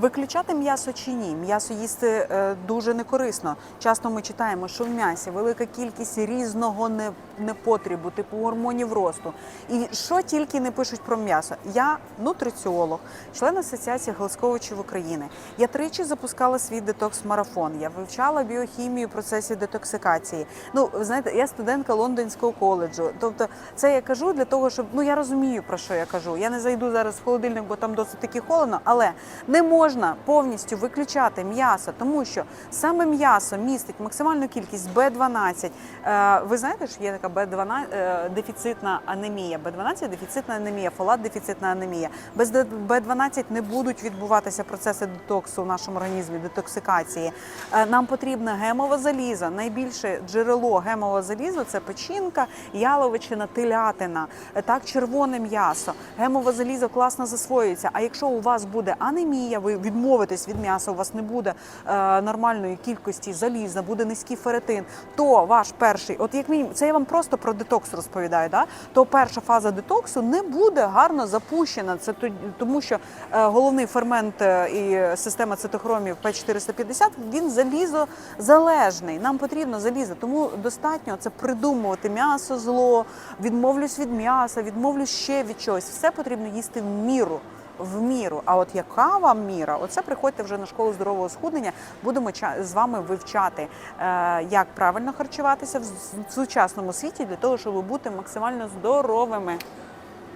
Виключати м'ясо чи ні? М'ясо їсти е, дуже некорисно. Часто ми читаємо, що в м'ясі велика кількість різного не- непотрібу, типу гормонів росту. І що тільки не пишуть про м'ясо. Я нутриціолог, член Асоціації галсковичів України. Я тричі запускала свій детокс-марафон. Я вивчала біохімію в процесі детоксикації. Ну, знаєте, я студентка лондонського коледжу. Тобто, це я кажу для того, щоб ну я розумію про що я кажу. Я не зайду зараз в холодильник, бо там досить таки холодно, але не можна повністю виключати м'ясо, тому що саме м'ясо містить максимальну кількість Б12. Е, ви знаєте, що є така Б12 е, дефіцитна анемія. Б12 дефіцитна анемія, фолат дефіцитна анемія. Без Б12 не будуть відбуватися процеси детоксу в нашому організмі, детоксикації. Е, Нам потрібна гемова заліза. Найбільше джерело гемового залізу це печінка, яловичина, телятина, е, так червоне м'ясо. Гемове залізо класно засвоюється. А якщо у вас буде анемія, ви відмовитесь від м'яса, у вас не буде нормальної кількості заліза, буде низький феретин, то ваш перший, от як мінімум, це я вам просто про детокс розповідаю, да? то перша фаза детоксу не буде гарно запущена. Це тому, що е, головний фермент е, і система цитохромів П450, він залізозалежний. Нам потрібно залізо, тому достатньо це придумувати м'ясо зло, відмовлюсь від м'яса, відмовлюсь ще від чогось. Все потрібно їсти в міру. В міру, а от яка вам міра? Оце приходьте вже на школу здорового схуднення. Будемо з вами вивчати, е, як правильно харчуватися в сучасному світі для того, щоб бути максимально здоровими.